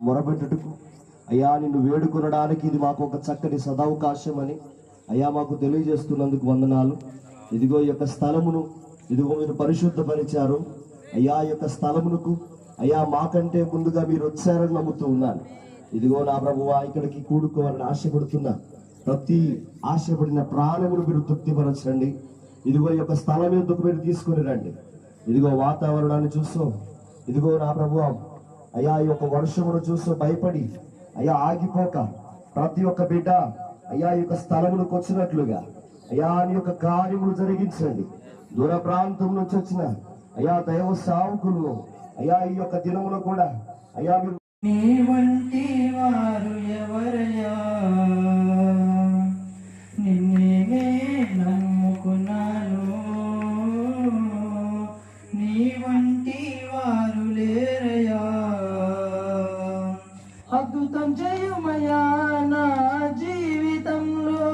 మొరబెట్టుటకు అయ్యా నిన్ను వేడుకొనడానికి ఇది మాకు ఒక చక్కటి సదవకాశం అని అయ్యా మాకు తెలియజేస్తున్నందుకు వందనాలు. ఇదిగో ఈ యొక్క స్థలమును ఇదిగో మీరు పరిశుద్ధపరిచారు. అయ్యా ఈ యొక్క స్థలమునకు అయ్యా మాకంటే ముందుగా మీరు వచ్చారని నమ్ముతూ ఉన్నాను. ఇదిగో నా ప్రభువా ఇక్కడికి కూడుకోవాలని ఆశపడుతున్నా. ప్రతి ఆశపడిన ప్రాణములు మీరు తృప్తిపరచండి. ఇదిగో యొక్క స్థలం ఎందుకు మీరు తీసుకొని రండి? ఇదిగో వాతావరణాన్ని చూస్తూ ఇదిగో నా ప్రభు అయ్యా ఈ యొక్క వర్షమును చూస్తూ భయపడి అయ్యా ఆగిపోక ప్రతి ఒక్క బిడ్డ అయ్యా ఈ యొక్క స్థలములకు వచ్చినట్లుగా అయ్యా నీ యొక్క కార్యములు జరిగించండి. దూర ప్రాంతం నుంచి వచ్చిన అయ్యా దైవ సావుకులు అయ్యా ఈ యొక్క దినములో కూడా అయ్యా నీ వంటి వారు ఎవరయ్యా? అద్భుతం నా జీవితంలో?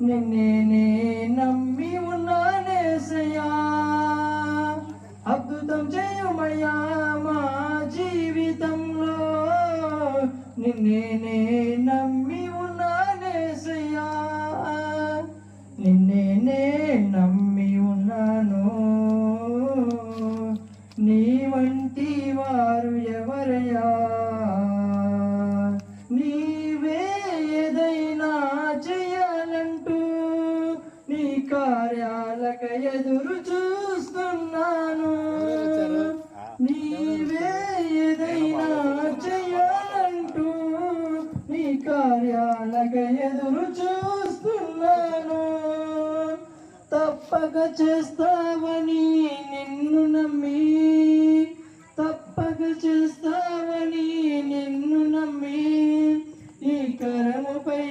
నిన్నే నమ్మి ఉన్నానేసయ్యా అద్భుతం చేయుమయ్యా మా జీవితంలో? నిన్నే నమ్మి ఉన్నానేసయ్యా నిన్నే నమ్మి ఉన్నాను. నీ వంటి వారు ఎవరయ్యా? ఎదురు చూస్తున్నాను నీవే ఏదైనా చేయాలంటూ నీ కార్యాలక ఎదురు చూస్తున్నాను తప్పక చేస్తావని నిన్ను నమ్మి తప్పక చేస్తావని నిన్ను నమ్మి ఈ కరముపై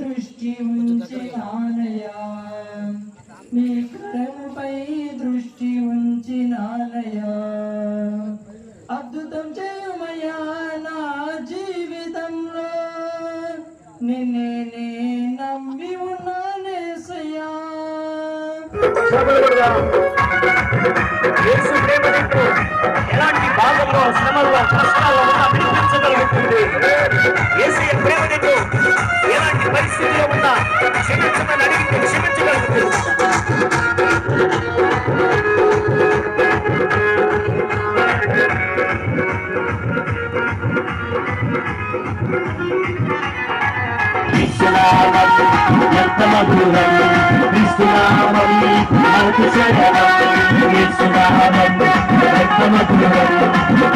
దృష్టి ఉంచి ఆనయా నీ కరముపై దృష్టి ఉంచి అద్భుతం చేయమయ్యా నా జీవితంలో. నిన్నే నే నమ్మి ఉన్నానేసయ్యా ప్రేమ ఎలాంటి బాధల్లో శ్రమల్లో కష్టాల్లో ఉన్నా విశ్వనామం ఎంత మధురం విశ్వనామం మనకు శరణం విశ్వనామం ఎంత మధురం